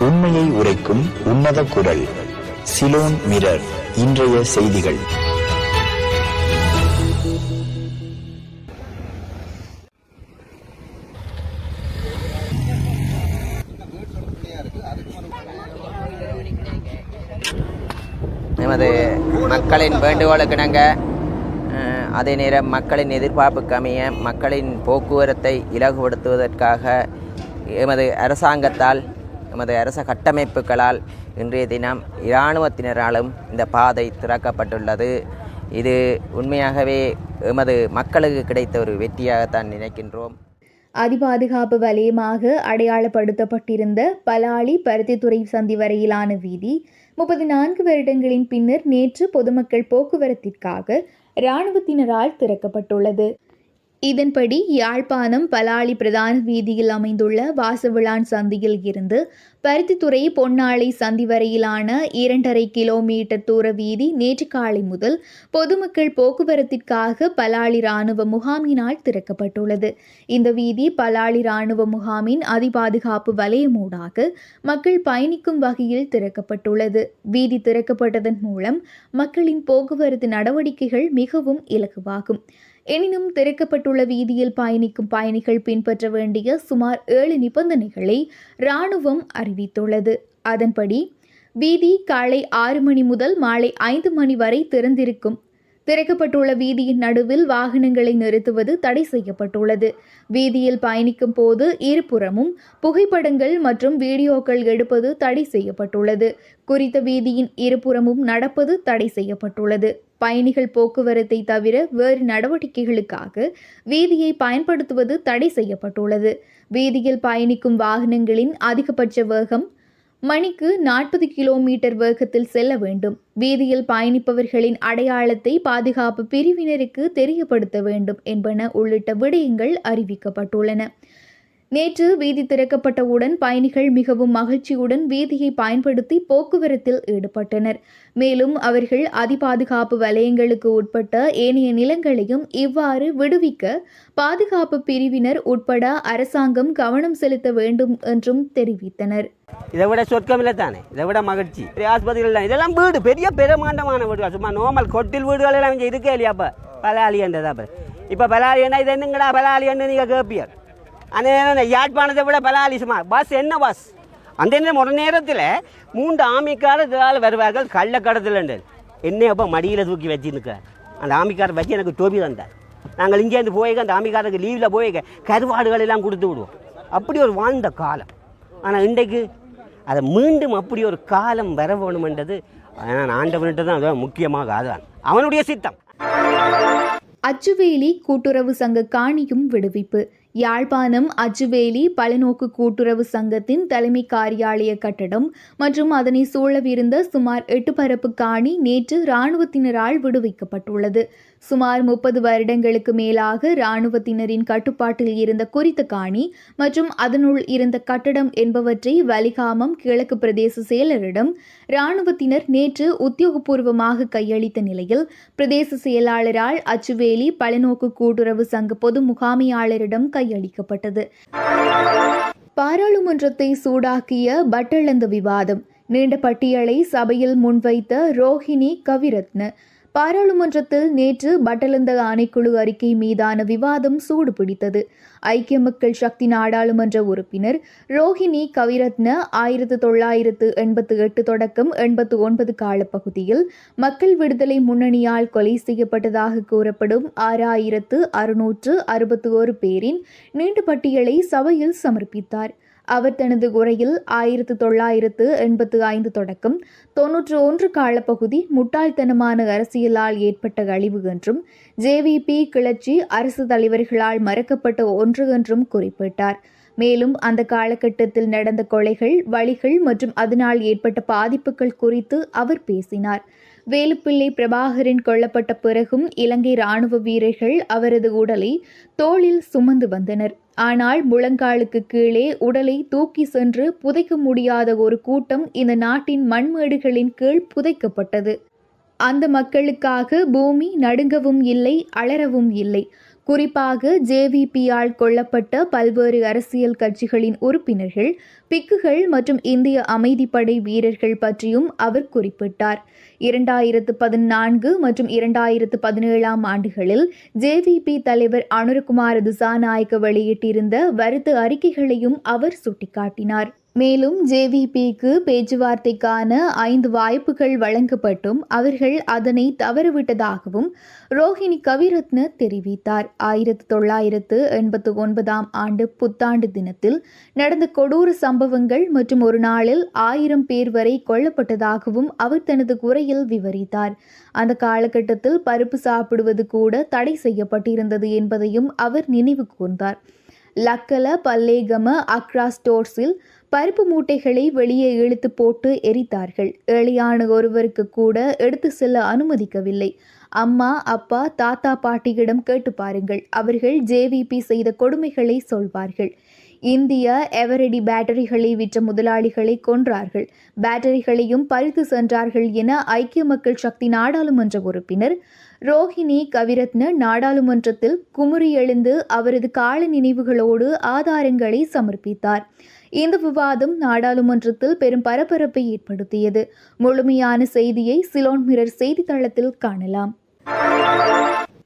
உண்மையை உரைக்கும் உன்னத குரல் சிலோன் மிரர் இன்றைய செய்திகள். எமது மக்களின் வேண்டுகோளுக்கிணங்க அஹ், அதே நேரம் மக்களின் எதிர்பார்ப்புக்கு அமைய மக்களின் போக்குவரத்தை இலகுபடுத்துவதற்காக எமது அரசாங்கத்தால் எமது அரச கட்டமைப்புகளால் இன்றைய தினம் இராணுவத்தினராலும் இந்த பாதை திறக்கப்பட்டுள்ளது. இது உண்மையாகவே எமது மக்களுக்கு கிடைத்த ஒரு வெற்றியாகத்தான் நினைக்கின்றோம். அதிபாதுகாப்பு வலயமாக அடையாளப்படுத்தப்பட்டிருந்த பலாலி பருத்தித்துறை சந்தி வரையிலான வீதி முப்பத்தி நான்கு வருடங்களின் பின்னர் நேற்று பொதுமக்கள் போக்குவரத்திற்காக இராணுவத்தினரால் திறக்கப்பட்டுள்ளது. இதன்படி யாழ்ப்பாணம் பலாளி பிரதான வீதியில் அமைந்துள்ள வாசவிழான் சந்தியில் இருந்து பருத்தித்துறை பொன்னாளை சந்தி வரையிலான இரண்டரை கிலோமீட்டர் தூர வீதி நேற்று காலை முதல் பொதுமக்கள் போக்குவரத்திற்காக பலாளி ராணுவ முகாமினால் திறக்கப்பட்டுள்ளது. இந்த வீதி பலாளி ராணுவ முகாமின் அதிபாதுகாப்பு வலயமூடாக மக்கள் பயணிக்கும் வகையில் திறக்கப்பட்டுள்ளது. வீதி திறக்கப்பட்டதன் மூலம் மக்களின் போக்குவரத்து நடவடிக்கைகள் மிகவும் இலகுவாகும். எனினும் திறக்கப்பட்டுள்ள வீதியில் பயணிக்கும் பயணிகள் பின்பற்ற வேண்டிய சுமார் ஏழு நிபந்தனைகளை இராணுவம் அறிவித்துள்ளது. அதன்படி வீதி காலை ஆறு மணி முதல் மாலை ஐந்து மணி வரை திறந்திருக்கும். திறக்கப்பட்டுள்ள வீதியின் நடுவில் வாகனங்களை நிறுத்துவது தடை செய்யப்பட்டுள்ளது. வீதியில் பயணிக்கும் போது இருபுறமும் புகைப்படங்கள் மற்றும் வீடியோக்கள் எடுப்பது தடை செய்யப்பட்டுள்ளது. குறித்த வீதியின் இருபுறமும் நடப்பது தடை செய்யப்பட்டுள்ளது. பயணிகள் போக்குவரத்தை தவிர வேறு நடவடிக்கைகளுக்காக வீதியை பயன்படுத்துவது தடை செய்யப்பட்டுள்ளது. வீதியில் பயணிக்கும் வாகனங்களின் அதிகபட்ச வேகம் மணிக்கு நாற்பது கிலோமீட்டர் வேகத்தில் செல்ல வேண்டும். வீதியில் பயணிப்பவர்களின் அடையாளத்தை பாதுகாப்பு பிரிவினருக்கு தெரியப்படுத்த வேண்டும் என்பன உள்ளிட்ட விடயங்கள் அறிவிக்கப்பட்டுள்ளன. நேற்று வீதி திறக்கப்பட்டவுடன் பயணிகள் மிகவும் மகிழ்ச்சியுடன் வீதியை பயன்படுத்தி போக்குவரத்தில் ஈடுபட்டனர். மேலும் அவர்கள் அதிபாதுகாப்பு வலயங்களுக்கு உட்பட்ட ஏனைய நிலங்களையும் இவ்வாறு விடுவிக்க பாதுகாப்பு பிரிவினர் உட்பட அரசாங்கம் கவனம் செலுத்த வேண்டும் என்றும் தெரிவித்தனர். இதை விட சொர்க்கம் இல்லை தானே? இதை விட மகிழ்ச்சி. பெரிய ஆஸ்பத்திரிகள் தான் இதெல்லாம் வீடு பெரிய பிரமாண்டமான வீடுகள். சும்மா நோமல் கொட்டில் வீடுகள் எல்லாம் இங்கே இருக்கே இல்லையாப்பா பலாலி என்றதா அப்போ. இப்போ என்ன இது என்னங்கடா? பலாலின்னு நீங்கள் கேட்பியர் அந்த யாழ்ப்பாணத்தை விட பலாலிசமாக பஸ் என்ன பஸ்? அந்த ஒரு நேரத்தில் மூன்று ஆமிக்கார இதனால் வருவார்கள் கள்ளக்கடத்தில் என்னை அப்போ மடியில் தூக்கி வச்சுருக்க அந்த ஆமிக்காரர் வச்சு எனக்கு டோபி தந்தார். நாங்கள் இங்கேருந்து போய் அந்த ஆமிக்காரருக்கு லீவில் போய் கருவாடுகள் எல்லாம் கொடுத்து விடுவோம். அப்படி ஒரு வாழ்ந்த காலம். ஆனால் இன்றைக்கு அதை மீண்டும் அப்படி ஒரு காலம் வர வேணுமென்றது நான் ஆண்டவன்கிட்ட தான் அது முக்கியமாக அதுதான் அவனுடைய சித்தம். அச்சுவேலி கூட்டுறவு சங்க காணியும் விடுவிப்பு. யாழ்ப்பாணம் அச்சுவேலி பலநோக்கு கூட்டுறவு சங்கத்தின் தலைமை காரியாலய கட்டடம் மற்றும் அதனை சூழவிருந்த சுமார் எட்டு பரப்பு காணி நேற்று இராணுவத்தினரால் விடுவிக்கப்பட்டுள்ளது. சுமார் முப்பது வருடங்களுக்கு மேலாக இராணுவத்தினரின் கட்டுப்பாட்டில் இருந்த குறித்த காணி மற்றும் அதனுள் இருந்த கட்டடம் என்பவற்றை வலிகாமம் கிழக்கு பிரதேச செயலரிடம் இராணுவத்தினர் நேற்று உத்தியோகபூர்வமாக கையளித்த நிலையில் பிரதேச செயலாளரால் அச்சுவேலி பலநோக்கு கூட்டுறவு சங்க பொது முகாமையாளரிடம் கையளிக்கப்பட்டது. பாராளுமன்றத்தை சூடாக்கிய பட்டளந்த விவாதம் நீண்ட பட்டியலை சபையில் முன்வைத்த ரோஹிணி கவிரத்ன பாராளுமன்றத்தில் நேற்று பட்டலந்த ஆணைக்குழு அறிக்கை மீதான விவாதம் சூடு பிடித்தது ஐக்கிய மக்கள் சக்தி நாடாளுமன்ற உறுப்பினர் ரோஹிணி கவிரத்ன ஆயிரத்து தொள்ளாயிரத்து எண்பத்து எட்டு தொடக்கம் எண்பத்து ஒன்பது காலப்பகுதியில் மக்கள் விடுதலை முன்னணியால் கொலை செய்யப்பட்டதாக கூறப்படும் ஆறாயிரத்து அறுநூற்று அறுபத்து ஒரு பேரின் நீண்ட பட்டியலை சபையில் சமர்ப்பித்தார். அவர் தனது உரையில் ஆயிரத்து தொள்ளாயிரத்து எண்பத்து ஐந்து தொடக்கம் தொன்னூற்று ஒன்று காலப்பகுதி முட்டாள்தனமான அரசியலால் ஏற்பட்ட அழிவு என்றும் ஜேவிபி கிளர்ச்சி அரசு தலைவர்களால் மறக்கப்பட்ட ஒன்று என்றும் குறிப்பிட்டார். மேலும் அந்த காலகட்டத்தில் நடந்த கொலைகள் வழிகள் மற்றும் அதனால் ஏற்பட்ட பாதிப்புகள் குறித்து அவர் பேசினார். வேலுப்பிள்ளை பிரபாகரன் கொல்லப்பட்ட பிறகும் இலங்கை ராணுவ வீரர்கள் அவரது உடலை தோளில் சுமந்து வந்தனர். ஆனால் முழங்காலுக்கு கீழே உடலை தூக்கி சென்று புதைக்க முடியாத ஒரு கூட்டம் இந்த நாட்டின் மண்மேடுகளின் கீழ் புதைக்கப்பட்டது. அந்த மக்களுக்காக பூமி நடுங்கவும் இல்லை அலறவும் இல்லை. குறிப்பாக ஜேவிபியால் கொல்லப்பட்ட பல்வேறு அரசியல் கட்சிகளின் உறுப்பினர்கள் பிக்குகள் மற்றும் இந்திய அமைதிப்படை வீரர்கள் பற்றியும் அவர் குறிப்பிட்டார். இரண்டாயிரத்து பதினான்கு மற்றும் இரண்டாயிரத்து பதினேழாம் ஆண்டுகளில் ஜேவிபி தலைவர் அனுரகுமார் திசாநாயக்க வெளியிட்டிருந்த வருத்த அறிக்கைகளையும் அவர் சுட்டிக்காட்டினார். மேலும் ஜேவிபிக்கு பேச்சுவார்த்தைக்கான ஐந்து வாய்ப்புகள் வழங்கப்பட்டும். அவர்கள் அதனை தவறவிட்டதாகவும் ரோஹிணி கவிரத்ன தெரிவித்தார். ஆயிரத்து தொள்ளாயிரத்து எண்பத்து ஒன்பதாம் ஆண்டு புத்தாண்டு தினத்தில் நடந்த கொடூர சம்பவங்கள் மற்றும் ஒரு நாளில் ஆயிரம் பேர் வரை கொல்லப்பட்டதாகவும் அவர் தனது குறையில் விவரித்தார். அந்த காலகட்டத்தில் பருப்பு சாப்பிடுவது கூட தடை செய்யப்பட்டிருந்தது என்பதையும் அவர் நினைவு கூர்ந்தார். லக்கல பல்லேகம அக்ரா ஸ்டோர்ஸில் பருப்பு மூட்டைகளை வெளியே இழுத்து போட்டு எரித்தார்கள். ஏழையான ஒருவருக்கு கூட எடுத்து செல்ல அனுமதிக்கவில்லை. அம்மா அப்பா தாத்தா பாட்டியிடம் கேட்டு பாருங்கள். அவர்கள் ஜேவிபி செய்த கொடுமைகளை சொல்வார்கள். இந்திய எவரடி பேட்டரிகளை விற்ற முதலாளிகளை கொன்றார்கள். பேட்டரிகளையும் பறித்து சென்றார்கள் என ஐக்கிய மக்கள் சக்தி நாடாளுமன்ற உறுப்பினர் ரோஹிணி கவிரத்ன நாடாளுமன்றத்தில் குமுறி எழுந்து அவரது கால நினைவுகளோடு ஆதாரங்களை சமர்ப்பித்தார். இந்த விவாதம் நாடாளுமன்றத்தில் பெரும் பரபரப்பை ஏற்படுத்தியது. முழுமையான செய்தியை சிலோன் மிரர் செய்தித்தளத்தில் காணலாம்.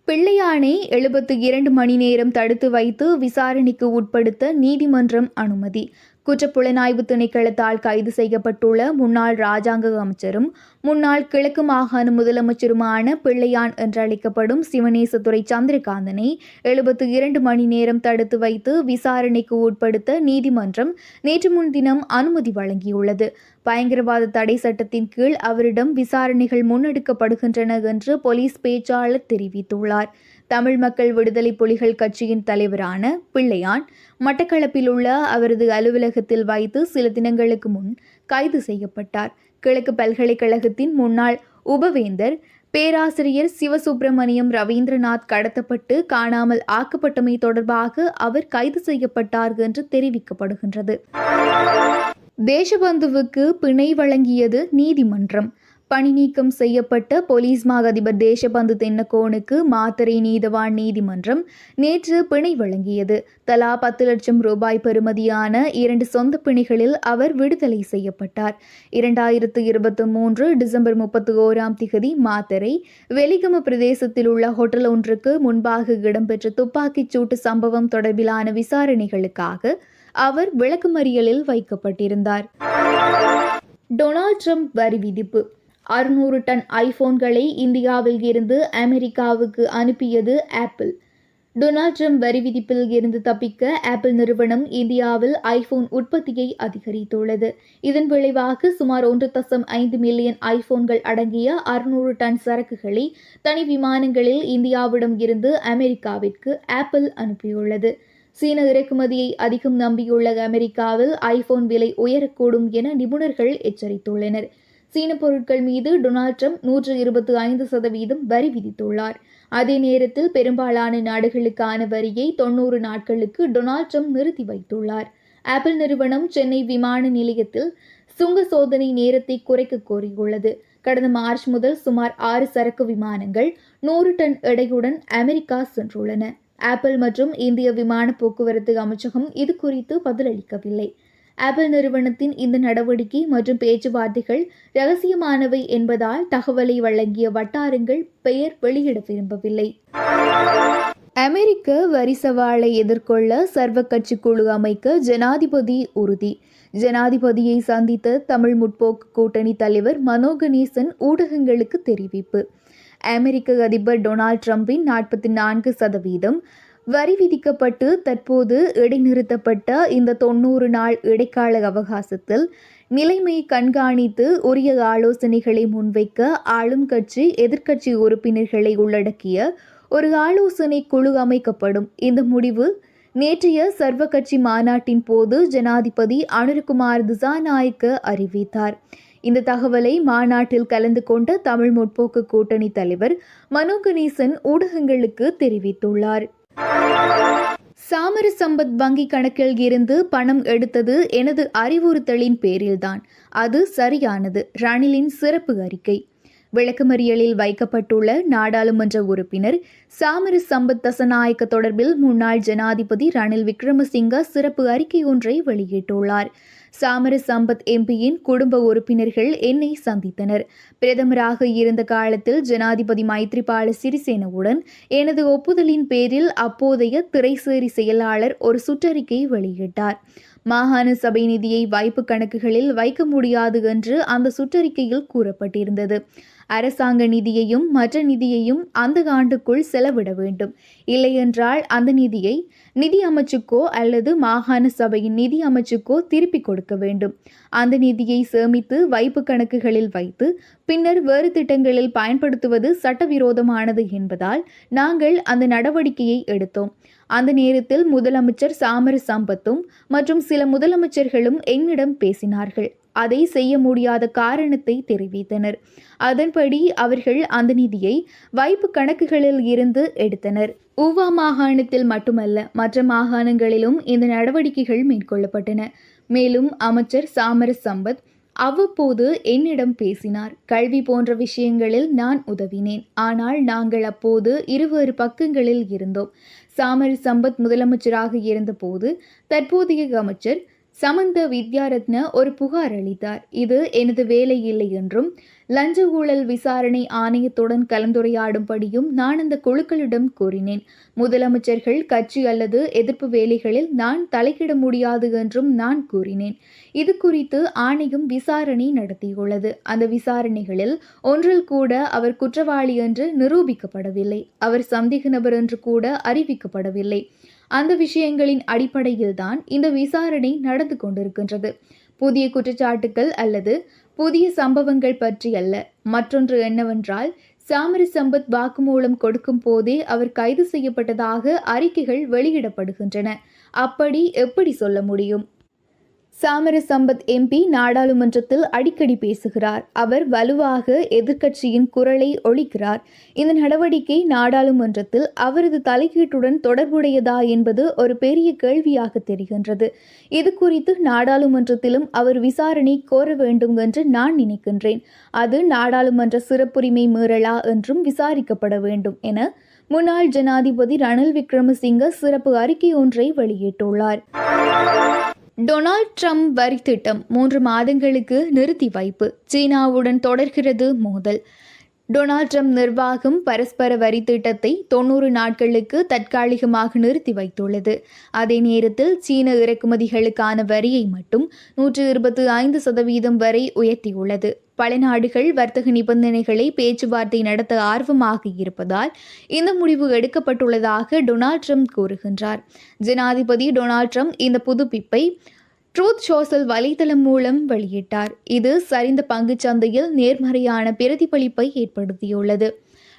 பிள்ளையானை எழுபத்து இரண்டு மணி நேரம் தடுத்து வைத்து விசாரணைக்கு உட்படுத்த நீதிமன்றம் அனுமதி. குற்றப்புலனாய்வு திணைக்களத்தால் கைது செய்யப்பட்டுள்ள முன்னாள் ராஜாங்க அமைச்சரும் முன்னாள் கிழக்கு மாகாண முதலமைச்சருமான பிள்ளையான் என்றழைக்கப்படும் சிவனேசதுரை சந்திரகாந்தனை எழுபத்து இரண்டு மணி நேரம் தடுத்து வைத்து விசாரணைக்கு உட்படுத்த நீதிமன்றம் நேற்று முன்தினம் அனுமதி வழங்கியுள்ளது. பயங்கரவாத தடை சட்டத்தின் கீழ் அவரிடம் விசாரணைகள் முன்னெடுக்கப்படுகின்றன என்று போலீஸ் பேச்சாளர் தெரிவித்துள்ளார். தமிழ் மக்கள் விடுதலை புலிகள் கட்சியின் தலைவரான பிள்ளையான் மட்டக்களப்பில் உள்ள அவரது அலுவலகத்தில் வைத்து சில தினங்களுக்கு முன் கைது செய்யப்பட்டார். கிழக்கு பல்கலைக்கழகத்தின் முன்னாள் உபவேந்தர் பேராசிரியர் சிவசுப்பிரமணியம் ரவீந்திரநாத் கடத்தப்பட்டு காணாமல் ஆக்கப்பட்டமை தொடர்பாக அவர் கைது செய்யப்பட்டார் என்று தெரிவிக்கப்படுகின்றது. தேசபந்துவுக்கு பிணை வழங்கியது நீதிமன்றம். பணி நீக்கம் செய்யப்பட்ட போலீஸ் மா அதிபர் தேசபந்து தென்னக்கோனுக்கு மாத்தறை நீதவான் நீதிமன்றம் நேற்று பிணை வழங்கியது. தலா பத்து லட்சம் ரூபாய் பெறுமதியான இரண்டு சொந்த பிணைகளில் அவர் விடுதலை செய்யப்பட்டார். இரண்டாயிரத்து இருபத்தி மூன்று டிசம்பர் முப்பத்தி ஓராம் திகதி மாத்தறை வெலிகம பிரதேசத்தில் உள்ள ஹோட்டல் ஒன்றுக்கு முன்பாக இடம்பெற்ற துப்பாக்கிச் சூட்டு சம்பவம் தொடர்பிலான விசாரணைகளுக்காக அவர் விளக்குமறியலில் வைக்கப்பட்டிருந்தார். டொனால்ட் ட்ரம்ப் வரி விதிப்பு அறுநூறு டன் ஐபோன்களை இந்தியாவில் இருந்து அமெரிக்காவுக்கு அனுப்பியது ஆப்பிள். டொனால்ட் ட்ரம்ப் வரி விதிப்பில் இருந்து தப்பிக்க ஆப்பிள் நிறுவனம் இந்தியாவில் ஐபோன் உற்பத்தியை அதிகரித்துள்ளது. இதன் விளைவாக சுமார் ஒன்று தசம் ஐந்து மில்லியன் ஐபோன்கள் அடங்கிய அறுநூறு டன் சரக்குகளை தனி விமானங்களில் இந்தியாவிடம் இருந்து அமெரிக்காவிற்கு ஆப்பிள் அனுப்பியுள்ளது. சீன இறக்குமதியை அதிகம் நம்பியுள்ள அமெரிக்காவில் ஐபோன் விலை உயரக்கூடும் என நிபுணர்கள் எச்சரித்துள்ளனர். சீன பொருட்கள் மீது டொனால்ட் ட்ரம்ப் நூற்று இருபத்தி ஐந்து சதவீதம் வரி விதித்துள்ளார். அதே நேரத்தில் பெரும்பாலான நாடுகளுக்கான வரியை தொன்னூறு நாட்களுக்கு டொனால்ட் ட்ரம்ப் நிறுத்தி வைத்துள்ளார். ஆப்பிள் நிறுவனம் சென்னை விமான நிலையத்தில் சுங்க சோதனை நேரத்தை குறைக்க கோரியுள்ளது. கடந்த மார்ச் முதல் சுமார் ஆறு சரக்கு விமானங்கள் நூறு டன் எடையுடன் அமெரிக்கா சென்றுள்ளன. ஆப்பிள் மற்றும் இந்திய விமான போக்குவரத்து அமைச்சகம் இது குறித்து பதிலளிக்கவில்லை. ஆப்பிள் நிறுவனத்தின் இந்த நடவடிக்கை மற்றும் பேச்சுவார்த்தைகள் ரகசியமானவை என்பதால் தகவலை வழங்கிய வட்டாரங்கள் பெயர் வெளியிட விரும்பவில்லை. அமெரிக்க வரி சவாலை எதிர்கொள்ள சர்வ கட்சி குழு அமைக்க ஜனாதிபதி உறுதி. ஜனாதிபதியை சந்தித்த தமிழ் முற்போக்கு கூட்டணி தலைவர் மனோ கணேசன் ஊடகங்களுக்கு தெரிவிப்பு. அமெரிக்க அதிபர் டொனால்ட் ட்ரம்பின் நாற்பத்தி நான்கு சதவீதம் வரி விதிக்கப்பட்டு தற்போது இடைநிறுத்தப்பட்ட இந்த தொண்ணூறு நாள் இடைக்கால அவகாசத்தில் நிலைமை கண்காணித்து உரிய ஆலோசனைகளை முன்வைக்க ஆளும் கட்சி எதிர்க்கட்சி உறுப்பினர்களை உள்ளடக்கிய ஒரு ஆலோசனை குழு அமைக்கப்படும். இந்த முடிவு நேற்றைய சர்வ கட்சி மாநாட்டின் போது ஜனாதிபதி அனுர்குமார் திசாநாயக்க அறிவித்தார். இந்த தகவலை மாநாட்டில் கலந்து கொண்ட தமிழ் முற்போக்கு கூட்டணி தலைவர் மனோ கணேசன் ஊடகங்களுக்கு தெரிவித்துள்ளார். சாமர சம்பத் வங்கி கணக்கில் இருந்து பணம் எடுத்தது எனது அறிவுறுத்தலின் பேரில்தான். அது சரியானது. ரணிலின் சிறப்பு அறிக்கை. விளக்கமறியலில் வைக்கப்பட்டுள்ள நாடாளுமன்ற உறுப்பினர் சாமர சம்பத் தசநாயக்க தொடர்பில் முன்னாள் ஜனாதிபதி ரணில் விக்ரமசிங்க சிறப்பு அறிக்கை ஒன்றை வெளியிட்டுள்ளார். சாமர சம்பத் எம்பியின் குடும்ப உறுப்பினர்கள் என்னை சந்தித்தனர். பிரதமராக இருந்த காலத்தில் ஜனாதிபதி மைத்ரிபால சிறிசேனவுடன் எனது ஒப்புதலின் பேரில் அப்போதைய திரைசேரி செயலாளர் ஒரு சுற்றறிக்கை வெளியிட்டார். மாகாண சபை நிதியை வைப்பு கணக்குகளில் வைக்க முடியாது என்று அந்த சுற்றறிக்கையில் கூறப்பட்டிருந்தது. அரசாங்க நிதியையும் மற்ற நிதியையும் அந்த ஆண்டுக்குள் செலவிட வேண்டும். இல்லையென்றால் அந்த நிதியை நிதி அமைச்சுக்கோ அல்லது மாகாண சபையின் நிதி அமைச்சுக்கோ திருப்பிக் கொடுக்க வேண்டும். அந்த நிதியை சேமித்து வைப்பு கணக்குகளில் வைத்து பின்னர் வேறு திட்டங்களில் பயன்படுத்துவது சட்டவிரோதமானது என்பதால் நாங்கள் அந்த நடவடிக்கையை எடுத்தோம். அந்த நேரத்தில் முதலமைச்சர் சாமர சம்பத்தும் மற்றும் சில முதலமைச்சர்களும் என்னிடம் பேசினார்கள். அதை செய்ய முடியாத காரணத்தை தெரிவித்தனர். அதன்படி அவர்கள் அந்த நிதியை வைப்பு கணக்குகளில் இருந்து எடுத்தனர். ஊவா மாகாணத்தில் மட்டுமல்ல மற்ற மாகாணங்களிலும் இந்த நடவடிக்கைகள் மேற்கொள்ளப்பட்டன. மேலும் அமைச்சர் சாமர சம்பத் அவ்வப்போது என்னிடம் பேசினார். கல்வி போன்ற விஷயங்களில் நான் உதவினேன். ஆனால் நாங்கள் அப்போது இருவேறு பக்கங்களில் இருந்தோம். சாமர சம்பத் முதலமைச்சராக இருந்தபோது தற்போதைய அமைச்சர் சமந்த வித்யாரத்ன ஒரு புகார் அளித்தார். இது எனது வேலை இல்லை என்றும் லஞ்ச ஊழல் விசாரணை ஆணையத்துடன் கலந்துரையாடும்படியும் நான் அந்த குழுக்களிடம் கூறினேன். முதலமைச்சர்கள் கட்சி அல்லது எதிர்ப்பு வேலைகளில் நான் தலையிட முடியாது என்றும் நான் கூறினேன். இது குறித்து ஆணையம் விசாரணை நடத்தியுள்ளது. அந்த விசாரணைகளில் ஒன்றில் கூட அவர் குற்றவாளி என்று நிரூபிக்கப்படவில்லை. அவர் சந்தேக நபர் என்று கூட அறிவிக்கப்படவில்லை. அந்த விஷயங்களின் அடிப்படையில்தான் இந்த விசாரணை நடந்து கொண்டிருக்கின்றது. புதிய குற்றச்சாட்டுகள் அல்லது புதிய சம்பவங்கள் பற்றி அல்ல. மற்றொன்று என்னவென்றால் சாமர சம்பத் வாக்குமூலம் கொடுக்கும் போதே அவர் கைது செய்யப்பட்டதாக அறிக்கைகள் வெளியிடப்படுகின்றன. அப்படி எப்படி சொல்ல முடியும்? சாமர சம்பத் எம்பி நாடாளுமன்றத்தில் அடிக்கடி பேசுகிறார். அவர் வலுவாக எதிர்க்கட்சியின் குரலை ஒழிக்கிறார். இந்த நடவடிக்கை நாடாளுமன்றத்தில் அவரது தலையீட்டுடன் தொடர்புடையதா என்பது ஒரு பெரிய கேள்வியாக தெரிகின்றது. இது குறித்து நாடாளுமன்றத்திலும் அவர் விசாரணை கோர வேண்டும் என்று நான் நினைக்கின்றேன். அது நாடாளுமன்ற சிறப்புரிமை மீறலா என்றும் விசாரிக்கப்பட வேண்டும் என முன்னாள் ஜனாதிபதி ரணில் விக்ரமசிங்க சிறப்பு அறிக்கை ஒன்றை வெளியிட்டுள்ளார். டொனால்ட் ட்ரம்ப் வரி திட்டம் மூன்று மாதங்களுக்கு நிறுத்தி வைப்பு. சீனாவுடன் தொடர்கிறது மோதல். டொனால்ட் ட்ரம்ப் நிர்வாகம் பரஸ்பர வரி திட்டத்தை தொண்ணூறு நாட்களுக்கு தற்காலிகமாக நிறுத்தி வைத்துள்ளது. அதே நேரத்தில் சீன இறக்குமதிகளுக்கான வரியை மட்டும் நூற்று இருபத்தி ஐந்து சதவீதம் வரை உயர்த்தியுள்ளது. பல நாடுகள் வர்த்தக நிபந்தனைகளை பேச்சுவார்த்தை நடத்த ஆர்வமாக இருப்பதால் இந்த முடிவு எடுக்கப்பட்டுள்ளதாக டொனால்ட் ட்ரம்ப் கூறுகின்றார். ஜனாதிபதி டொனால்ட் ட்ரம்ப் இந்த புதுப்பிப்பை ட்ரூத் சோசல் வலைதளம் மூலம் வெளியிட்டார். இது சரிந்த பங்குச்சந்தையில் நேர்மறையான பிரதிபலிப்பை ஏற்படுத்தியுள்ளது.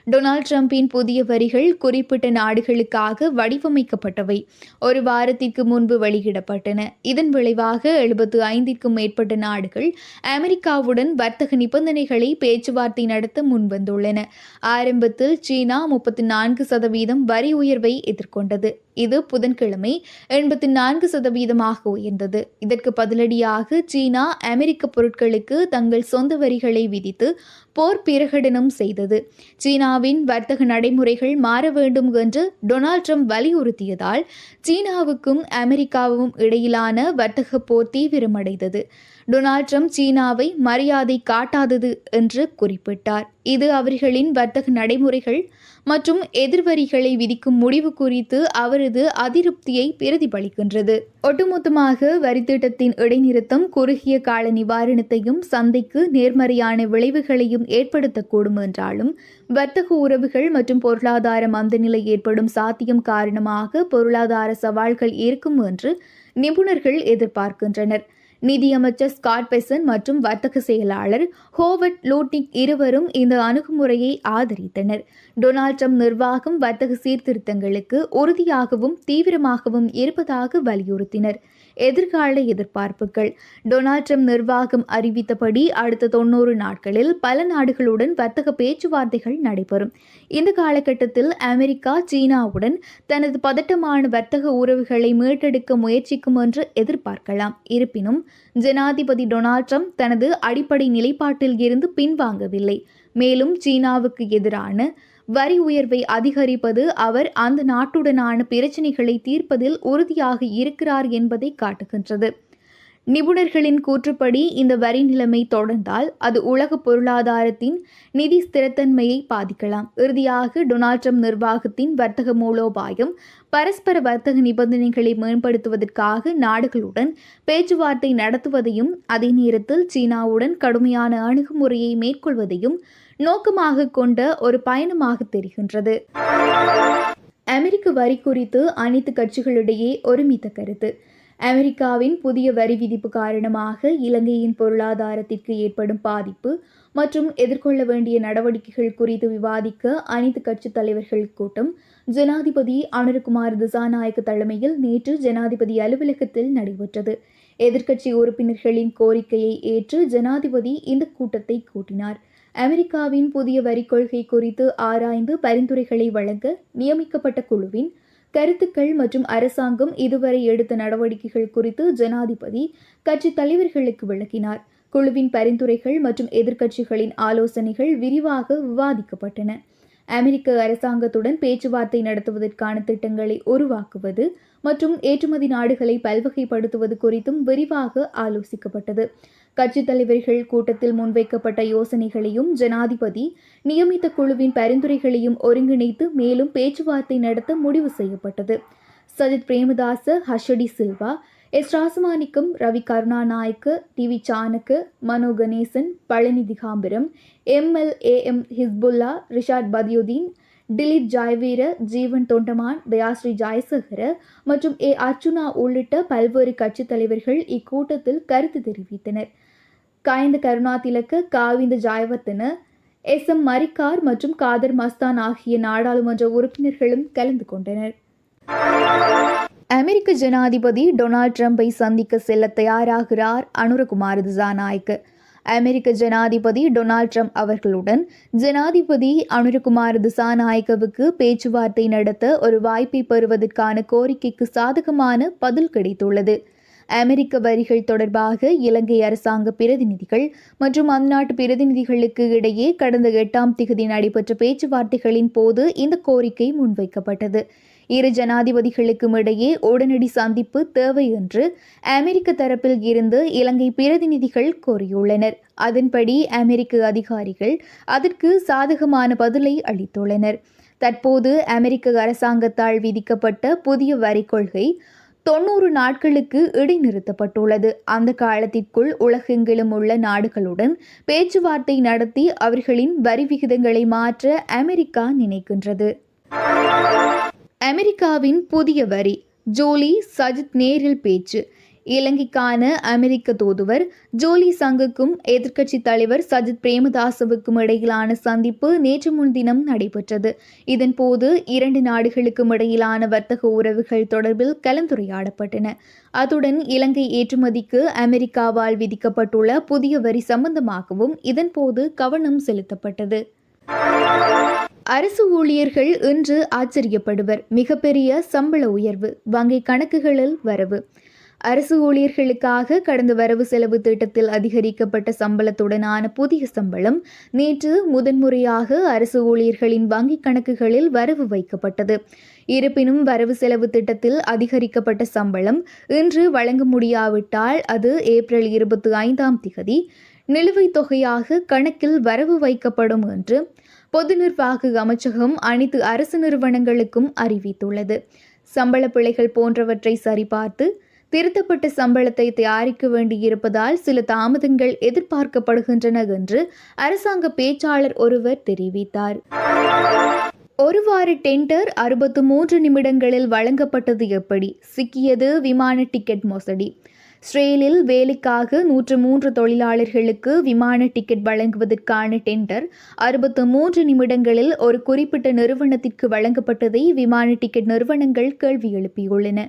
டொனால்ட் ட்ரம்பின் புதிய வரிகள் குறிப்பிட்ட நாடுகளுக்காக வடிவமைக்கப்பட்டவை. ஒரு வாரத்திற்கு முன்பு வெளியிடப்பட்டன. இதன் விளைவாக எழுபத்து ஐந்திற்கும் மேற்பட்ட நாடுகள் அமெரிக்காவுடன் வர்த்தக நிபந்தனைகளை பேச்சுவார்த்தை நடத்த முன்வந்துள்ளன. ஆரம்பத்தில் சீனா முப்பத்தி நான்கு சதவீதம் வரி உயர்வை எதிர்கொண்டது. இது புதன்கிழமை எண்பத்தி நான்கு சதவீதமாக உயர்ந்தது. இதற்கு பதிலடியாக சீனா அமெரிக்க பொருட்களுக்கு தங்கள் சொந்த வரிகளை விதித்து போர் பிரகடனம் செய்தது. சீனாவின் வர்த்தக நடைமுறைகள் மாற வேண்டும் என்று டொனால்ட் ட்ரம்ப் வலியுறுத்தியதால் சீனாவுக்கும் அமெரிக்காவும் இடையிலான வர்த்தக போர் தீவிரமடைந்தது. டொனால்ட் ட்ரம்ப் சீனாவை மரியாதை காட்டாதது என்று குறிப்பிட்டார். இது அவர்களின் வர்த்தக நடைமுறைகள் மற்றும் எதிர்வரிகளை விதிக்கும் முடிவு குறித்து அவரது அதிருப்தியை பிரதிபலிக்கின்றது. ஒட்டுமொத்தமாக வரித்திட்டத்தின் இடைநிறுத்தம் குறுகிய கால நிவாரணத்தையும் சந்தைக்கு நேர்மறையான விளைவுகளையும் ஏற்படுத்தக்கூடும் என்றாலும் வர்த்தக உறவுகள் மற்றும் பொருளாதார மந்தநிலை ஏற்படும் சாத்தியம் காரணமாக பொருளாதார சவால்கள் இருக்கும் என்று நிபுணர்கள் எதிர்பார்க்கின்றனர். நிதியமைச்சர் ஸ்காட் பெசன் மற்றும் வர்த்தக செயலாளர் ஹோவர்ட் லூட்டிக் இருவரும் இந்த அணுகுமுறையை ஆதரித்தனர். டொனால்ட் ட்ரம்ப் நிர்வாகம் வர்த்தக சீர்திருத்தங்களுக்கு உறுதியாகவும் தீவிரமாகவும் இருப்பதாக வலியுறுத்தினர். எதிர்கால எதிர்பார்ப்புகள். டொனால்ட் ட்ரம்ப் நிர்வாகம் அறிவித்தபடி அடுத்த தொண்ணூறு நாட்களில் பல நாடுகளுடன் வர்த்தக பேச்சுவார்த்தைகள் நடைபெறும். இந்த காலகட்டத்தில் அமெரிக்கா சீனாவுடன் தனது பதட்டமான வர்த்தக உறவுகளை மீட்டெடுக்க முயற்சிக்கும் என்று எதிர்பார்க்கலாம். இருப்பினும் ஜனாதிபதி டொனால்ட் ட்ரம்ப் தனது அடிப்படை நிலைப்பாட்டில் இருந்து பின்வாங்கவில்லை. மேலும் சீனாவுக்கு எதிரான வரி உயர்வை அதிகரிப்பது அவர் அந்த நாட்டுடனான பிரச்சினைகளை தீர்ப்பதில் உறுதியாக இருக்கிறார் என்பதை காட்டுகின்றது. நிபுணர்களின் கூற்றுப்படி இந்த வரி நிலைமை தொடர்ந்தால் அது உலக பொருளாதாரத்தின் நிதி ஸ்திரத்தன்மையை பாதிக்கலாம். இறுதியாக டொனால்ட் ட்ரம்ப் நிர்வாகத்தின் வர்த்தக மூலோபாயம் பரஸ்பர வர்த்தக நிபந்தனைகளை மேம்படுத்துவதற்காக நாடுகளுடன் பேச்சுவார்த்தை நடத்துவதையும் அதே நேரத்தில் சீனாவுடன் கடுமையான அணுகுமுறையை மேற்கொள்வதையும் நோக்கமாக கொண்ட ஒரு பயணமாக தெரிகின்றது. அமெரிக்க வரி குறித்து அனைத்து கட்சிகளிடையே ஒருமித்த கருத்து. அமெரிக்காவின் புதிய வரி விதிப்பு காரணமாக இலங்கையின் பொருளாதாரத்திற்கு ஏற்படும் பாதிப்பு மற்றும் எதிர்கொள்ள வேண்டிய நடவடிக்கைகள் குறித்து விவாதிக்க அனைத்து கட்சித் தலைவர்கள் கூட்டம் ஜனாதிபதி அனுரகுமார் திசாநாயக்க தலைமையில் நேற்று ஜனாதிபதி அலுவலகத்தில் நடைபெற்றது. எதிர்க்கட்சி உறுப்பினர்களின் கோரிக்கையை ஏற்று ஜனாதிபதி இந்த கூட்டத்தை கூட்டினார். அமெரிக்காவின் புதிய வரி கொள்கை குறித்து ஆராய்ந்து பரிந்துரைகளை வழங்க நியமிக்கப்பட்ட குழுவின் கருத்துக்கள் மற்றும் அரசாங்கம் இதுவரை எடுத்த நடவடிக்கைகள் குறித்து ஜனாதிபதி கட்சித் தலைவர்களுக்கு விளக்கினார். குழுவின் பரிந்துரைகள் மற்றும் எதிர்க்கட்சிகளின் ஆலோசனைகள் விரிவாக விவாதிக்கப்பட்டன. அமெரிக்க அரசாங்கத்துடன் பேச்சுவார்த்தை நடத்துவதற்கான திட்டங்களை உருவாக்குவது மற்றும் ஏற்றுமதி நாடுகளை பல்வகைப்படுத்துவது குறித்தும் விரிவாக ஆலோசிக்கப்பட்டது. கட்சித் தலைவர்கள் கூட்டத்தில் முன்வைக்கப்பட்ட யோசனைகளையும் ஜனாதிபதி நியமித்த குழுவின் பரிந்துரைகளையும் ஒருங்கிணைத்து மேலும் பேச்சுவார்த்தை நடத்த முடிவு செய்யப்பட்டது. Sajith Premadasa Harsha de Silva S Rasamanickam Ravi Karunanayake D V Chanaka Mano Ganesan Palani Thigambaram MLAM Hizbullah Rishad Bathiudeen Dilip Jayaweera Jeevan Thondaman Dayasiri Jayasekara மற்றும் ஏ அர்ச்சுனா உள்ளிட்ட பல்வேறு கட்சித் தலைவர்கள் இக்கூட்டத்தில் கருத்து தெரிவித்தனர். Gayantha Karunathilaka Kavinda Jayawardena S M Marikkar மற்றும் காதர் மஸ்தான் ஆகிய நாடாளுமன்ற உறுப்பினர்களும் கலந்து கொண்டனர். அமெரிக்க ஜனாதிபதி டொனால்ட் ட்ரம்பை சந்திக்க செல்ல தயாராகிறார் அனுரகுமார் திசாநாயக்க அமெரிக்க ஜனாதிபதி டொனால்ட் ட்ரம்ப் அவர்களுடன் ஜனாதிபதி அனுரகுமார் திசாநாயக்கவுக்கு பேச்சுவார்த்தை நடத்த ஒரு வாய்ப்பை பெறுவதற்கான கோரிக்கைக்கு சாதகமான பதில் கிடைத்துள்ளது. அமெரிக்க வரிகள் தொடர்பாக இலங்கை அரசாங்க பிரதிநிதிகள் மற்றும் அந்நாட்டு பிரதிநிதிகளுக்கு இடையே கடந்த எட்டாம் திகதி நடைபெற்ற பேச்சுவார்த்தைகளின் போது இந்த கோரிக்கை முன்வைக்கப்பட்டது. இரு ஜனாதிபதிகளுக்கும் இடையே உடனடி சந்திப்பு தேவை என்று அமெரிக்க தரப்பில் இருந்து இலங்கை பிரதிநிதிகள் கோரியுள்ளனர். அதன்படி அமெரிக்க அதிகாரிகள் அதற்கு சாதகமான பதிலை அளித்துள்ளனர். தற்போது அமெரிக்க அரசாங்கத்தால் விதிக்கப்பட்ட புதிய வரி கொள்கை தொண்ணூறு நாட்களுக்கு இடைநிறுத்தப்பட்டுள்ளது. அந்த காலத்திற்குள் உலகெங்கிலும் உள்ள நாடுகளுடன் பேச்சுவார்த்தை நடத்தி அவர்களின் வரி விகிதங்களை மாற்ற அமெரிக்கா நினைக்கின்றது. அமெரிக்காவின் புதிய வரி ஜோலி சஜித் நேரில் பேச்சு. இலங்கைக்கான அமெரிக்க தூதுவர் ஜோலி சங்குக்கும் எதிர்க்கட்சி தலைவர் சஜித் பிரேமதாசவுக்கும் இடையிலான சந்திப்பு நேற்று முன்தினம் நடைபெற்றது. இதன்போது இரண்டு நாடுகளுக்கும் இடையிலான வர்த்தக உறவுகள் தொடர்பில் கலந்துரையாடப்பட்டன. அத்துடன் இலங்கை ஏற்றுமதிக்கு அமெரிக்காவால் விதிக்கப்பட்டுள்ள புதிய வரி சம்பந்தமாகவும் இதன்போது கவனம் செலுத்தப்பட்டது. அரசு ஊழியர்கள் இன்று ஆச்சரியப்படுவர். மிகப்பெரிய சம்பள உயர்வு வங்கி கணக்குகளில் வரவு. அரசு ஊழியர்களுக்காக கடந்த வரவு செலவு திட்டத்தில் அதிகரிக்கப்பட்ட சம்பளத்துடனான புதிய சம்பளம் நேற்று முதன்முறையாக அரசு ஊழியர்களின் வங்கிக் கணக்குகளில் வரவு வைக்கப்பட்டது. இருப்பினும் வரவு செலவு திட்டத்தில் அதிகரிக்கப்பட்ட சம்பளம் இன்று வழங்க முடியாவிட்டால் அது ஏப்ரல் இருபத்தி ஐந்தாம் திகதி நிலுவைத் தொகையாக கணக்கில் வரவு வைக்கப்படும் என்று பொது நிர்வாக அமைச்சகம் அனைத்து அரசு நிறுவனங்களுக்கும் அறிவித்துள்ளது. சம்பள பிழைகள் போன்றவற்றை சரிபார்த்து திருத்தப்பட்ட சம்பளத்தை தயாரிக்க வேண்டியிருப்பதால் சில தாமதங்கள் எதிர்பார்க்கப்படுகின்றன என்று அரசாங்க பேச்சாளர் ஒருவர் தெரிவித்தார். ஒரு வார டெண்டர் அறுபத்து மூன்று நிமிடங்களில் வழங்கப்பட்டது எப்படி? சிக்கியது விமான டிக்கெட் மோசடி. ஸ்ரேலில் வேலைக்காக நூற்று மூன்று தொழிலாளர்களுக்கு விமான டிக்கெட் வழங்குவதற்கான டெண்டர் அறுபத்து மூன்று நிமிடங்களில் ஒரு குறிப்பிட்ட நிறுவனத்திற்கு வழங்கப்பட்டதை விமான டிக்கெட் நிறுவனங்கள் கேள்வி எழுப்பியுள்ளன.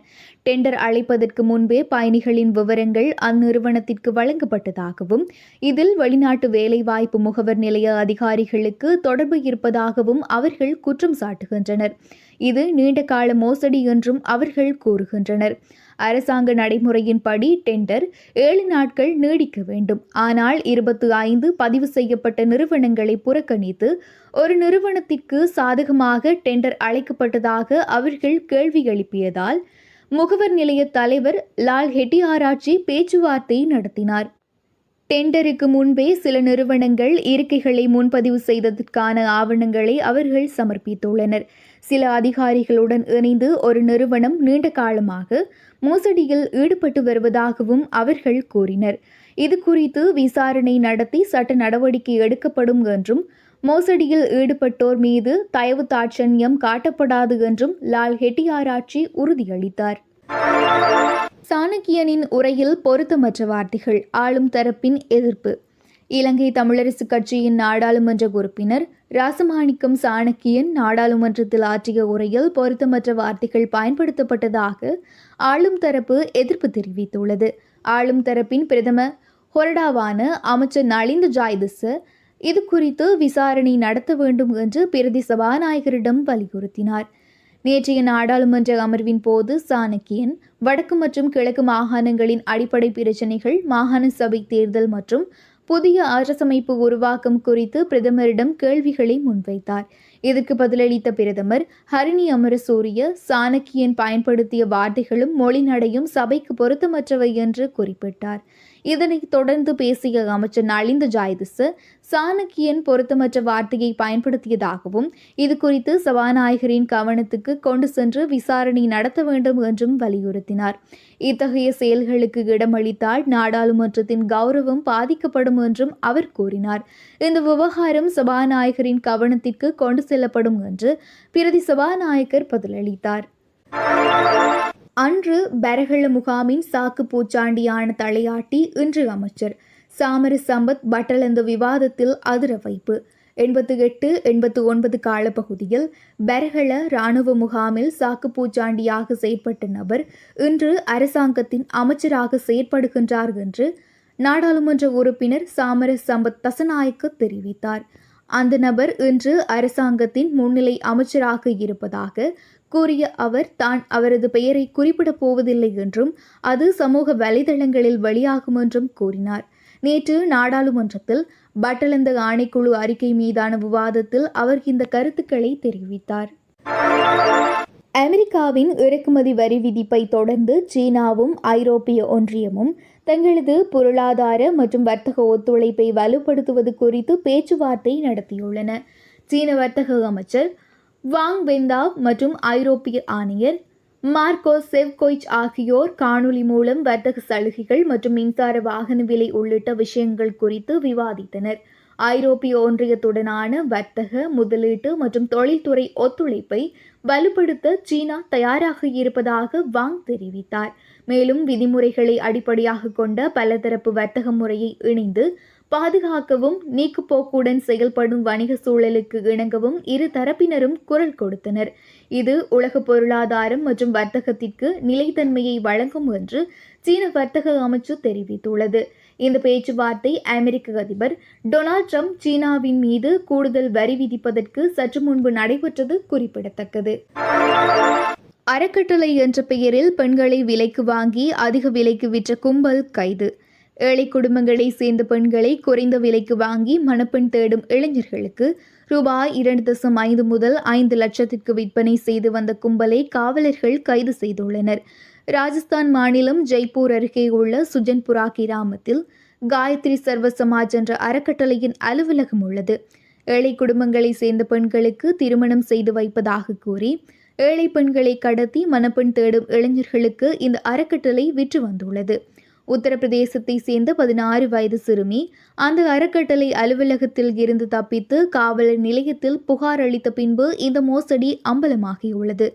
டெண்டர் அழைப்பதற்கு முன்பே பயணிகளின் விவரங்கள் அந்நிறுவனத்திற்கு வழங்கப்பட்டதாகவும் இதில் வெளிநாட்டு வேலைவாய்ப்பு முகவர் நிலைய அதிகாரிகளுக்கு தொடர்பு இருப்பதாகவும் அவர்கள் குற்றம் சாட்டுகின்றனர். இது நீண்டகால மோசடி என்றும் அவர்கள் கூறுகின்றனர். அரசாங்க நடைமுறையின்படி டெண்டர் ஏழு நாட்கள் நீடிக்க வேண்டும். ஆனால் இருபத்து ஐந்து பதிவு செய்யப்பட்ட நிறுவனங்களை புறக்கணித்து ஒரு நிறுவனத்திற்கு சாதகமாக டெண்டர் அழைக்கப்பட்டதாக அவர்கள் கேள்வி எழுப்பியதால் முகவர் நிலைய தலைவர் லால் ஹெட்டியாராச்சி பேச்சுவார்த்தை நடத்தினார். டெண்டருக்கு முன்பே சில நிறுவனங்கள் இருக்கைகளை முன்பதிவு செய்ததற்கான ஆவணங்களை அவர்கள் சமர்ப்பித்துள்ளனர். சில அதிகாரிகளுடன் இணைந்து ஒரு நிறுவனம் நீண்ட காலமாக மோசடியில் ஈடுபட்டு வருவதாகவும் அவர்கள் கூறினர். இது குறித்து விசாரணை நடத்தி சட்ட நடவடிக்கை எடுக்கப்படும் என்றும் மோசடியில் ஈடுபட்டோர் மீது தயவு தாட்சண்யம் காட்டப்படாது என்றும் லால் ஹெட்டியாராட்சி உறுதியளித்தார். சாணக்கியனின் உரையில் பொருத்தமற்ற வார்த்தைகள் ஆளும் தரப்பின் எதிர்ப்பு. இலங்கை தமிழரசுக் கட்சியின் நாடாளுமன்ற உறுப்பினர் ராசமாணிக்கம் சாணக்கியன் நாடாளுமன்றத்தில் ஆற்றிய உரையில் பொருத்தமற்ற வார்த்தைகள் பயன்படுத்தப்பட்டதாக ஆளும் தரப்பு எதிர்ப்பு தெரிவித்துள்ளது. ஆளும் தரப்பின் பிரதம ஹொரடாவான அமைச்சர் நலிந்த ஜாய்திச இது குறித்து விசாரணை நடத்த வேண்டும் என்று பிரதி சபாநாயகரிடம் வலியுறுத்தினார். நேற்றைய நாடாளுமன்ற அமர்வின் போது சாணக்கியன் வடக்கு மற்றும் கிழக்கு மாகாணங்களின் அடிப்படை பிரச்சினைகள் மாகாண சபை தேர்தல் மற்றும் புதிய அரசமைப்பு உருவாக்கம் குறித்து பிரதமரிடம் கேள்விகளை முன்வைத்தார். இதற்கு பதிலளித்த பிரதமர் ஹரிணி அமரசூரிய சாணக்கியன் பயன்படுத்திய வார்த்தைகளும் மொழிநடையும் சபைக்கு பொருத்தமற்றவை என்று குறிப்பிட்டார். இதனைத் தொடர்ந்து பேசிய அமைச்சர் நலிந்த ஜாயதிச சாணக்கியன் பொருத்தமற்ற வார்த்தையை பயன்படுத்தியதாகவும் இது குறித்து சபாநாயகரின் கவனத்துக்கு கொண்டு சென்று விசாரணை நடத்த வேண்டும் என்றும் வலியுறுத்தினார். இத்தகைய செயல்களுக்கு இடமளித்தால் நாடாளுமன்றத்தின் கௌரவம் பாதிக்கப்படும் என்றும் அவர் கூறினார். இந்த விவகாரம் சபாநாயகரின் கவனத்திற்கு கொண்டு செல்லப்படும் என்று பிரதி சபாநாயகர் பதிலளித்தார். அன்று பெரகல முகாமின் சாக்கு பூச்சாண்டியான தலையாட்டி இன்று அமைச்சர். சாமர சம்பத் பட்டலந்த விவாதத்தில் அதிர வைப்பு. எண்பத்து எட்டு எண்பத்து ஒன்பது காலப்பகுதியில் பெரகல இராணுவ முகாமில் சாக்கு பூச்சாண்டியாக செயற்பட்ட நபர் இன்று அரசாங்கத்தின் அமைச்சராக செயற்படுகின்றார் என்று நாடாளுமன்ற உறுப்பினர் சாமர சம்பத் தசநாயக்கு தெரிவித்தார். அந்த நபர் இன்று அரசாங்கத்தின் முன்னிலை அமைச்சராக இருப்பதாக கூறிய அவர் தான் அவரது பெயரை குறிப்பிடப் போவதில்லை என்றும் அது சமூக வலைதளங்களில் வெளியாகும் என்றும் கூறினார். நேற்று நாடாளுமன்றத்தில் பட்டலந்த ஆணைக்குழு அறிக்கை மீதான விவாதத்தில் அவர் இந்த கருத்துக்களை தெரிவித்தார். அமெரிக்காவின் இறக்குமதி வரி விதிப்பை தொடர்ந்து சீனாவும் ஐரோப்பிய ஒன்றியமும் தங்களது பொருளாதார மற்றும் வர்த்தக ஒத்துழைப்பை வலுப்படுத்துவது குறித்து பேச்சுவார்த்தை நடத்தியுள்ளன. சீன வர்த்தக அமைச்சர் வாங் வெந்தாவ் மற்றும் ஐரோப்பிய ஆணையர் மார்க்கோ செவ்கொய்ச் ஆகியோர் காணொலி மூலம் வர்த்தக சலுகைகள் மற்றும் மின்சார வாகன விலை உள்ளிட்ட விஷயங்கள் குறித்து விவாதித்தனர். ஐரோப்பிய ஒன்றியத்துடனான வர்த்தக முதலீட்டு மற்றும் தொழில்துறை ஒத்துழைப்பை வலுப்படுத்த சீனா தயாராக இருப்பதாக வாங் தெரிவித்தார். மேலும் விதிமுறைகளை அடிப்படையாக கொண்ட பலதரப்பு வர்த்தக முறையை இணைந்து பாதுகாக்கவும் நீக்குப்போக்குடன் செயல்படும் வணிக சூழலுக்கு இணங்கவும் இரு தரப்பினரும் குரல் கொடுத்தனர். இது உலக பொருளாதாரம் மற்றும் வர்த்தகத்திற்கு நிலைத்தன்மையை வழங்கும் என்று சீன வர்த்தக அமைச்சு தெரிவித்துள்ளது. இந்த பேச்சுவார்த்தை அமெரிக்க அதிபர் டொனால்ட் ட்ரம்ப் சீனாவின் மீது கூடுதல் வரி விதிப்பதற்கு சற்று முன்பு நடைபெற்றது குறிப்பிடத்தக்கது. அறக்கட்டளை என்ற பெயரில் பெண்களை விலைக்கு வாங்கி அதிக விலைக்கு விற்ற கும்பல் கைது. ஏழை குடும்பங்களை சேர்ந்த பெண்களை குறைந்த விலைக்கு வாங்கி மணப்பெண் தேடும் இளைஞர்களுக்கு ரூபாய் இரண்டு தசம் ஐந்து முதல் ஐந்து லட்சத்திற்கு விற்பனை செய்து வந்த கும்பலை காவலர்கள் கைது செய்துள்ளனர். ராஜஸ்தான் மாநிலம் ஜெய்ப்பூர் அருகே உள்ள சுஜன்புரா கிராமத்தில் காயத்ரி சர்வ சமாஜ் என்ற அறக்கட்டளையின் அலுவலகம் உள்ளது. ஏழை குடும்பங்களை சேர்ந்த பெண்களுக்கு திருமணம் செய்து வைப்பதாக கூறி ஏழை பெண்களை கடத்தி மணப்பெண் தேடும் இளைஞர்களுக்கு இந்த அறக்கட்டளை விற்று வந்துள்ளது. உத்தரப்பிரதேசத்தை சேர்ந்த பதினாறு வயது சிறுமி அந்த அறக்கட்டளை அலுவலகத்தில் இருந்து தப்பித்து காவலர் நிலையத்தில் புகார் அளித்த பின்பு இந்த மோசடி அம்பலமாகியுள்ளது.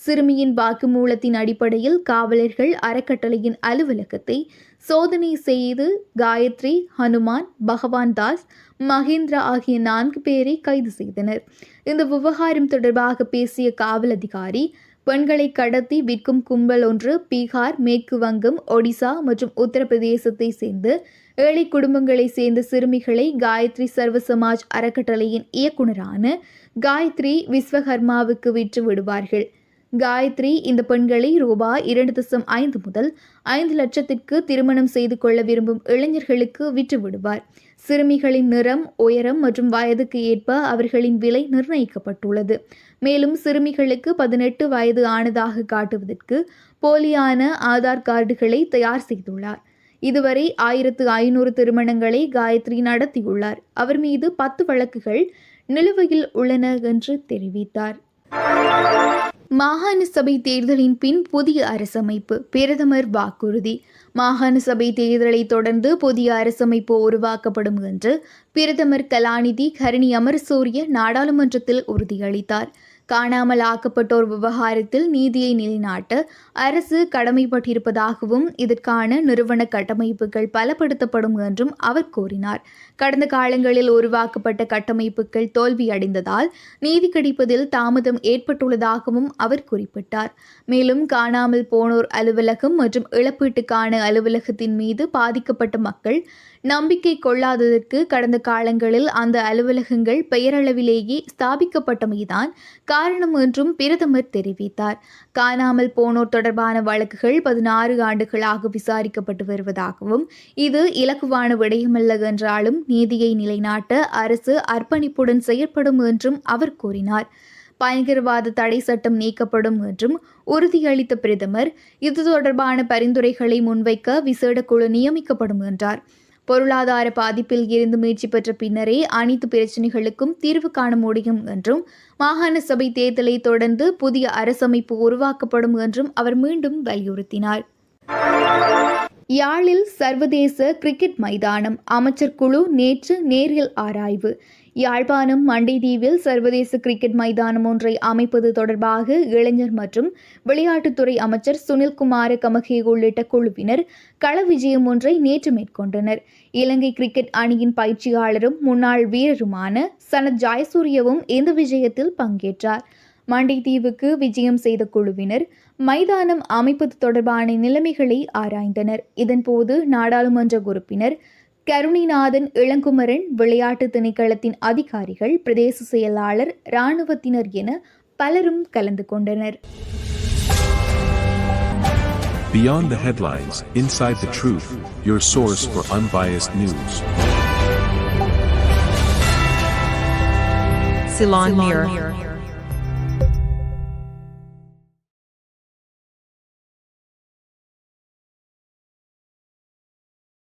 சிறுமியின் வாக்குமூலத்தின் அடிப்படையில் காவலர்கள் அறக்கட்டளையின் அலுவலகத்தை சோதனை செய்து காயத்ரி ஹனுமான் பகவான் தாஸ் மகேந்திரா ஆகிய நான்கு பேரை கைது செய்தனர். இந்த விவகாரம் தொடர்பாக பேசிய காவல் அதிகாரி பெண்களை கடத்தி விற்கும் கும்பல் ஒன்று பீகார் மேற்கு வங்கம் ஒடிசா மற்றும் உத்தரப்பிரதேசத்தை சேர்ந்து ஏழை குடும்பங்களை சேர்ந்த சிறுமிகளை காயத்ரி சர்வ சமாஜ் அறக்கட்டளையின் இயக்குனரான காயத்ரி விஸ்வகர்மாவுக்கு விற்று விடுவார்கள். காயத்ரி இந்த பெண்களை ரூபாய் இரண்டு தசம் ஐந்து முதல் ஐந்து லட்சத்திற்கு திருமணம் செய்து கொள்ள விரும்பும் இளைஞர்களுக்கு விற்று விடுவார். சிறுமிகளின் நிறம் உயரம் மற்றும் வயதுக்கு ஏற்ப அவர்களின் விலை நிர்ணயிக்கப்பட்டுள்ளது. மேலும் சிறுமிகளுக்கு பதினெட்டு வயது ஆனதாக காட்டுவதற்கு போலியான ஆதார் கார்டுகளை தயார் செய்துள்ளார். இதுவரை ஆயிரத்து ஐநூறு திருமணங்களை காயத்ரி நடத்தியுள்ளார். அவர் மீது பத்து வழக்குகள் நிலுவையில் உள்ளன என்று தெரிவித்தார். மாகாண சபை தேர்தலின் பின் புதிய அரசமைப்பு பிரதமர் வாக்குறுதி. மாகாண சபை தேர்தலை தொடர்ந்து புதிய அரசமைப்பு உருவாக்கப்படும் என்று பிரதமர் கலாநிதி கரணி அமரசூரிய நாடாளுமன்றத்தில் உறுதியளித்தார். காணாமல் ஆக்கப்பட்டோர் விவகாரத்தில் நீதியை நிலைநாட்ட அரசு கடமைப்பட்டிருப்பதாகவும் இதற்கான நிறுவன கட்டமைப்புகள் பலப்படுத்தப்படும் என்றும் அவர் கூறினார். கடந்த காலங்களில் உருவாக்கப்பட்ட கட்டமைப்புகள் தோல்வியடைந்ததால் நீதி கிடைப்பதில் தாமதம் ஏற்பட்டுள்ளதாகவும் அவர் குறிப்பிட்டார். மேலும் காணாமல் போனோர் அலுவலகம் மற்றும் இழப்பீட்டுக்கான அலுவலகத்தின் மீது பாதிக்கப்பட்ட மக்கள் நம்பிக்கை கொள்ளாததற்கு கடந்த காலங்களில் அந்த அலுவலகங்கள் பெயரளவிலேயே ஸ்தாபிக்கப்பட்டமைதான் காரணம் என்றும் பிரதமர் தெரிவித்தார். காணாமல் போனோர் தொடர்பான வழக்குகள் பதினாறு ஆண்டுகளாக விசாரிக்கப்பட்டு வருவதாகவும் இது இலக்குவான விடயமல்ல என்றாலும் நீதியை நிலைநாட்ட அரசு அர்ப்பணிப்புடன் செயற்படும் என்றும் அவர் கூறினார். பயங்கரவாத தடை சட்டம் நீக்கப்படும் என்றும் உறுதியளித்த பிரதமர் இது தொடர்பான பரிந்துரைகளை முன்வைக்க விசேட குழு நியமிக்கப்படும் என்றார். பொருளாதார பாதிப்பில் இருந்து மீட்சி பெற்ற பின்னரே அனைத்து பிரச்சினைகளுக்கும் தீர்வு காண முடியும் என்றும் மாகாண சபை தேர்தலை தொடர்ந்து புதிய அரசமைப்பு உருவாக்கப்படும் என்றும் அவர் மீண்டும் வலியுறுத்தினார். யாழில் சர்வதேச கிரிக்கெட் மைதானம் அமைச்சர் குழு நேற்று நேரில் ஆராய்வு. யாழ்ப்பாணம் மண்டைதீவில் சர்வதேச கிரிக்கெட் மைதானம் ஒன்றை அமைப்பது தொடர்பாக இளைஞர் மற்றும் விளையாட்டுத்துறை அமைச்சர் சுனில்குமார கமகே உள்ளிட்ட குழுவினர் கள விஜயம் ஒன்றை நேற்று மேற்கொண்டனர். இலங்கை கிரிக்கெட் அணியின் பயிற்சியாளரும் முன்னாள் வீரருமான சனத் ஜாயசூரியவும் இந்த விஜயத்தில் பங்கேற்றார். மண்டைதீவுக்கு விஜயம் செய்த குழுவினர் மைதானம் அமைப்பது தொடர்பான நிலைமைகளை ஆராய்ந்தனர். இதன்போது நாடாளுமன்ற உறுப்பினர் கருணிநாதன் இளங்குமரன் விளையாட்டு திணைக்களத்தின் அதிகாரிகள் பிரதேச செயலாளர் இராணுவத்தினர் என பலரும் கலந்து கொண்டனர் Beyond the headlines, inside the truth, your source for unbiased news. Ceylon Mirror.